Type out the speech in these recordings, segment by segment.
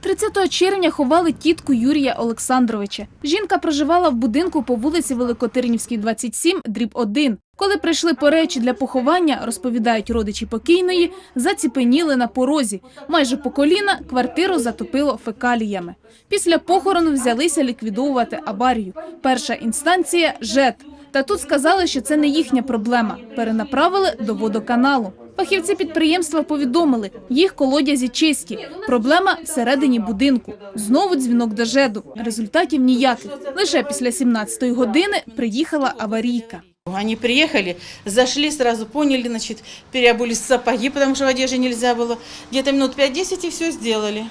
30 червня ховали тітку Юрія Олександровича. Жінка проживала в будинку по вулиці Великотирнівській, 27, дріб 1. Коли прийшли по речі для поховання, розповідають родичі покійної, заціпеніли на порозі. Майже по коліна квартиру затопило фекаліями. Після похорону взялися ліквідовувати аварію. Перша інстанція – ЖЕТ. Та тут сказали, що це не їхня проблема. Перенаправили до водоканалу. Фахівці підприємства повідомили, їх колодязі чисті. Проблема всередині будинку. Знову дзвінок до ЖЕДу. Результатів ніяких. Лише після 17-ї години приїхала аварійка. Они приехали, зашли, сразу поняли, значит, переобулись в сапоги, потому что в одежде нельзя было. Где-то минут 5-10 и все сделали.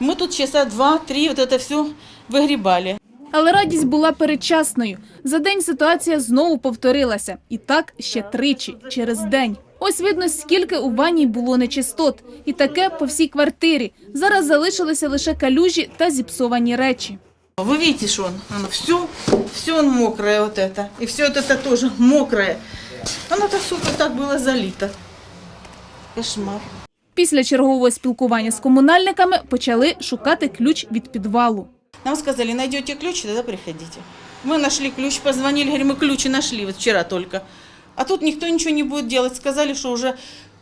Мы тут часа два-три вот это все выгребали. Але радість була передчасною. За день ситуація знову повторилася. І так ще тричі, через день. Ось видно, скільки у ванній було нечистот. І таке по всій квартирі. Зараз залишилися лише калюжі та зіпсовані речі. Вы видите, что он, оно все, все он мокрое вот это. И все вот это тоже мокрое. Оно-то все вот так было залито. Кошмар. Після чергового спілкування з комунальниками почали шукати ключ від підвалу. Нам сказали, найдете ключ, тогда приходите. Мы нашли ключ, позвонили, говорим, мы ключи нашли вот вчера только. А тут никто ничего не будет делать. Сказали, что уже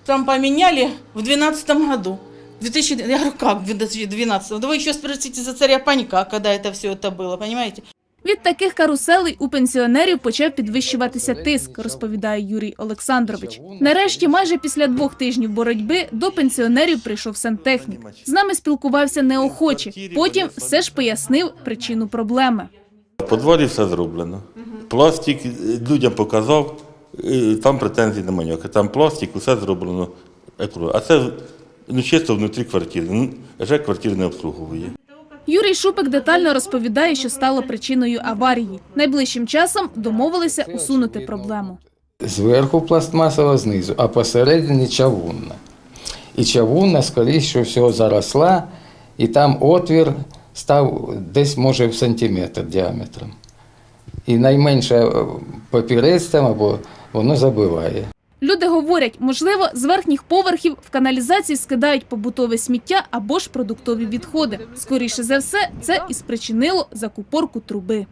там поменяли в 2012 году. 2000, я говорю, как в 2012? Да вы еще спросите за царя Панька, когда это все это было, понимаете? Від таких каруселей у пенсіонерів почав підвищуватися тиск, розповідає Юрій Олександрович. Нарешті, майже після двох тижнів боротьби, до пенсіонерів прийшов сантехнік. З нами спілкувався неохоче. Потім все ж пояснив причину проблеми. В подвалі все зроблено. Пластик е, людям показав, е, там претензій немає ніяких. Там пластик, усе зроблено. еколо- А це ну, чисто внутрі квартири. Ну, Вже квартир не обслуговує. Юрій Шупик детально розповідає, що стало причиною аварії. Найближчим часом домовилися усунути проблему. Зверху пластмасова знизу, а посередині чавунна. І чавунна, скоріше всього, заросла, і там отвір став десь, може, в сантиметр діаметром. І найменше е, папірець там або воно забиває. Люди говорять, можливо, з верхніх поверхів в каналізації скидають побутове сміття або ж продуктові відходи. Скоріше за все, це і спричинило закупорку труби.